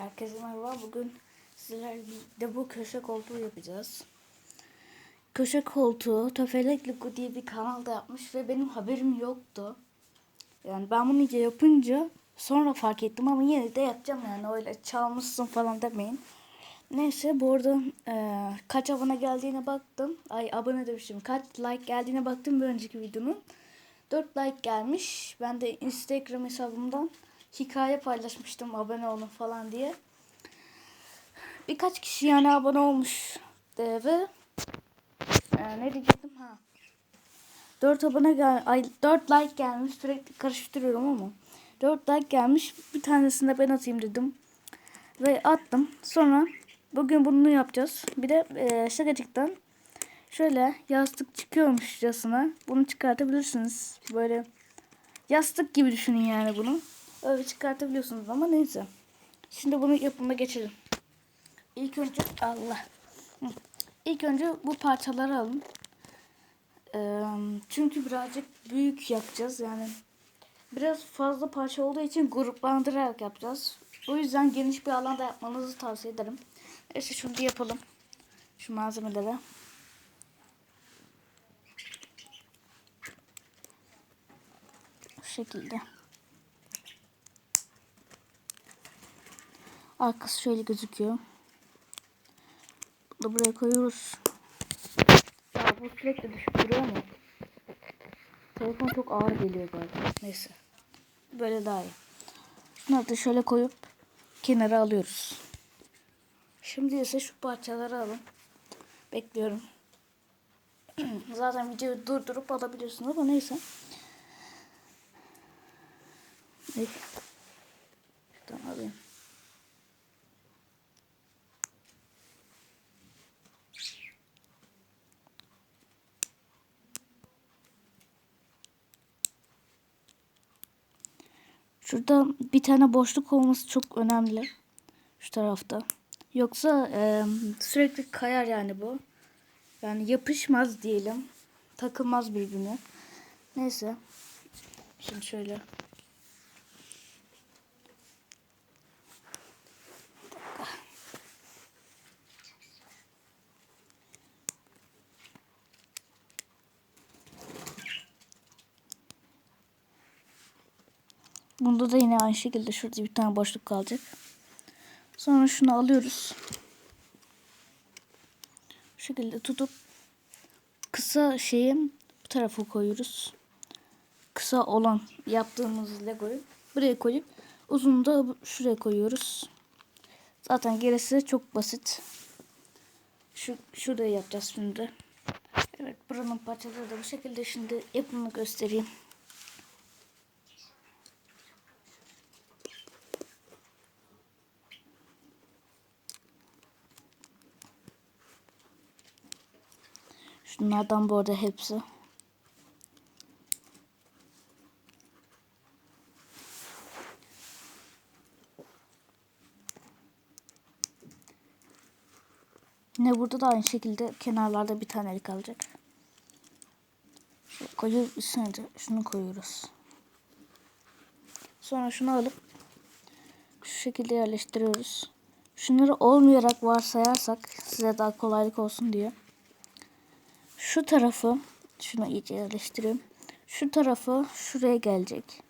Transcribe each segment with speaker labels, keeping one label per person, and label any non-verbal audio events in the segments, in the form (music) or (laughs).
Speaker 1: Herkese merhaba. Bugün sizlerle de bu köşe koltuğu yapacağız. Köşe koltuğu Töfelek Luku diye bir kanalda yapmış ve benim haberim yoktu. Yani ben bunu yapınca sonra fark ettim ama yine de yapacağım yani öyle çalmışsın falan demeyin. Neyse bu arada e, kaç abone geldiğine baktım. Ay abone demişim. Kaç like geldiğine baktım bir önceki videonun. 4 like gelmiş. Ben de Instagram hesabımdan hikaye paylaşmıştım abone olun falan diye. Birkaç kişi yani abone olmuş de ve e, ne diyecektim? Ha. 4 abone gel ay 4 like gelmiş sürekli karıştırıyorum ama. 4 like gelmiş bir tanesini de ben atayım dedim. Ve attım. Sonra bugün bunu yapacağız. Bir de e, şakacıktan şöyle yastık çıkıyormuşçasına bunu çıkartabilirsiniz. Böyle yastık gibi düşünün yani bunu öyle çıkartabiliyorsunuz ama neyse şimdi bunu yapımına geçelim İlk önce Allah. İlk önce bu parçaları alın çünkü birazcık büyük yapacağız yani biraz fazla parça olduğu için gruplandırarak yapacağız. O yüzden geniş bir alanda yapmanızı tavsiye ederim. Neyse şunu da yapalım. Şu malzemeleri. Bu şekilde. Arkası şöyle gözüküyor. Bunu da buraya koyuyoruz. Ya bu sürekli düşüp duruyor mu? Telefon çok ağır geliyor galiba. Neyse. Böyle daha iyi. Şunları da şöyle koyup kenara alıyoruz. Şimdi ise şu parçaları alın. Bekliyorum. (clears throat) Zaten videoyu durdurup alabiliyorsunuz ama neyse. Neyse. Şuradan alayım. Şurada bir tane boşluk olması çok önemli. Şu tarafta. Yoksa e, sürekli kayar yani bu. Yani yapışmaz diyelim. Takılmaz birbirine. Neyse. Şimdi şöyle. Bunda da yine aynı şekilde şurada bir tane boşluk kalacak. Sonra şunu alıyoruz. Bu şekilde tutup kısa şeyi bu tarafa koyuyoruz. Kısa olan yaptığımız legoyu buraya koyup uzun da şuraya koyuyoruz. Zaten gerisi çok basit. Şu şurada yapacağız şimdi. Evet buranın parçaları da bu şekilde şimdi yapımını göstereyim. Şunlardan bu arada hepsi. Yine burada da aynı şekilde kenarlarda bir tanelik kalacak. Koyuyoruz üstüne şunu koyuyoruz. Sonra şunu alıp şu şekilde yerleştiriyoruz. Şunları olmayarak varsayarsak size daha kolaylık olsun diye şu tarafı şunu iyice yerleştireyim. Şu tarafı şuraya gelecek.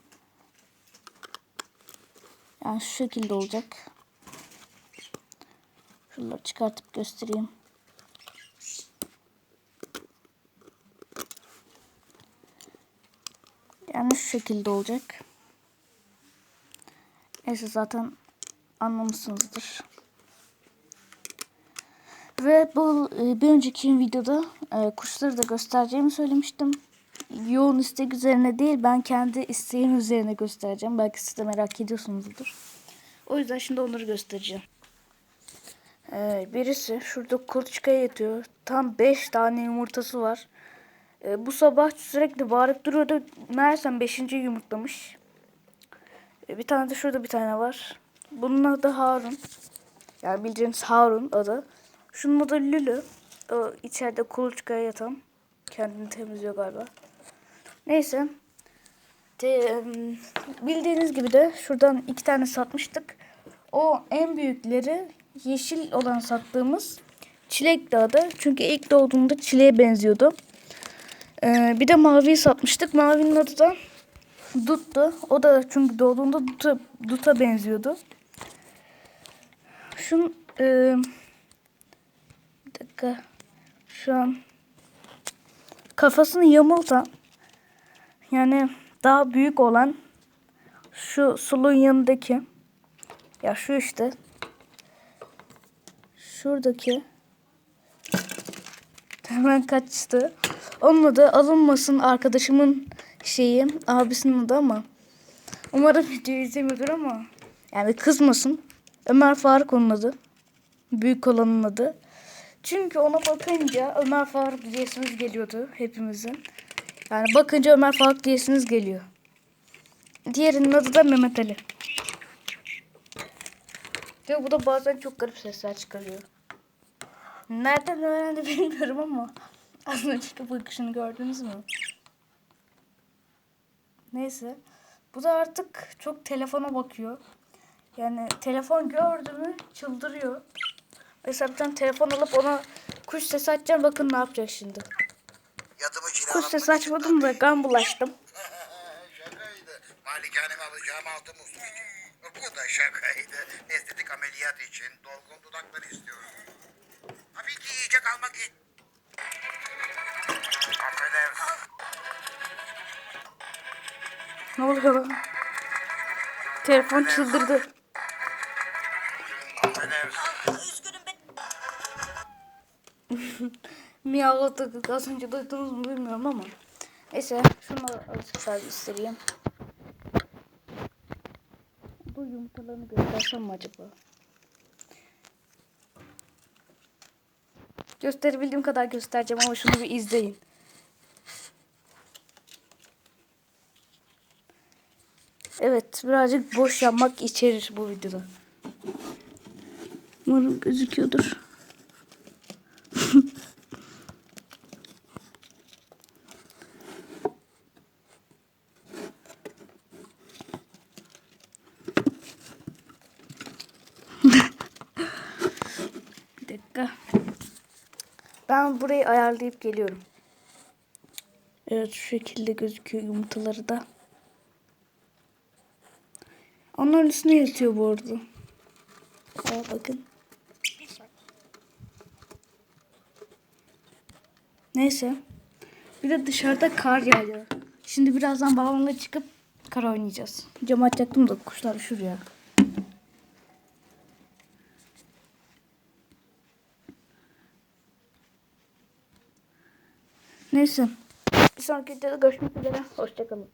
Speaker 1: Yani şu şekilde olacak. Şunları çıkartıp göstereyim. Yani şu şekilde olacak. Neyse zaten anlamışsınızdır. Ve bu e, bir önceki videoda e, kuşları da göstereceğimi söylemiştim. Yoğun istek üzerine değil ben kendi isteğim üzerine göstereceğim. Belki siz de merak ediyorsunuzdur. O yüzden şimdi onları göstereceğim. Ee, birisi şurada kuluçkaya yatıyor. Tam 5 tane yumurtası var. Bu sabah sürekli bağırıp duruyordu. Meğersem 5. yumurtlamış. Bir tane de şurada bir tane var. Bunun adı Harun. Yani bildiğiniz Harun adı. Şunun adı Lülü. O içeride kuluçkaya yatan. Kendini temizliyor galiba. Neyse. De, bildiğiniz gibi de şuradan iki tane satmıştık. O en büyükleri yeşil olan sattığımız çilek adı. Çünkü ilk doğduğunda çileğe benziyordu. Ee, bir de maviyi satmıştık. Mavinin adı da Dut'tu. O da çünkü doğduğunda Dut'a, Dut'a benziyordu. Şun e, dakika. Şu an kafasını yamultan yani daha büyük olan şu suluğun yanındaki ya şu işte şuradaki hemen kaçtı. Onun adı alınmasın arkadaşımın şeyi abisinin adı ama umarım videoyu izlemiyordur ama yani kızmasın. Ömer Faruk onun adı. Büyük olanın adı. Çünkü ona bakınca Ömer Faruk diyesiniz geliyordu hepimizin. Yani bakınca Ömer Faruk diyesiniz geliyor. Diğerinin adı da Mehmet Ali. Ve bu da bazen çok garip sesler çıkarıyor. Nereden öğrendi bilmiyorum ama (laughs) az önceki bakışını gördünüz mü? Neyse. Bu da artık çok telefona bakıyor. Yani telefon gördü mü çıldırıyor. Tane telefon alıp ona kuş sesi açacağım. Bakın ne yapacak şimdi. Kuş sesi açmadım da kan bulaştım. (laughs)
Speaker 2: Şakaydı. Malikaneme alacağım altı musluk için. Bu da şakaydı. Estetik ameliyat için dolgun dudakları istiyorum. Tabii ki yiyecek almak için. Affedersin.
Speaker 1: Ne oluyor lan? Telefon çıldırdı. Miyavladı. Az önce duydunuz mu bilmiyorum ama. Neyse şunu daha göstereyim. Bu yumurtalarını göstersem mi acaba? Gösterebildiğim kadar göstereceğim ama şunu bir izleyin. Evet birazcık boş yapmak içerir bu videoda. Umarım gözüküyordur. Dakika. Ben burayı ayarlayıp geliyorum. Evet şu şekilde gözüküyor yumurtaları da. Onların üstüne yatıyor bu arada. Aa, bakın. Neyse. Bir de dışarıda kar yağıyor. Şimdi birazdan balonla çıkıp kar oynayacağız. Camı açacaktım da kuşlar şuraya. Neyse. Bir sonraki videoda görüşmek üzere. Hoşçakalın.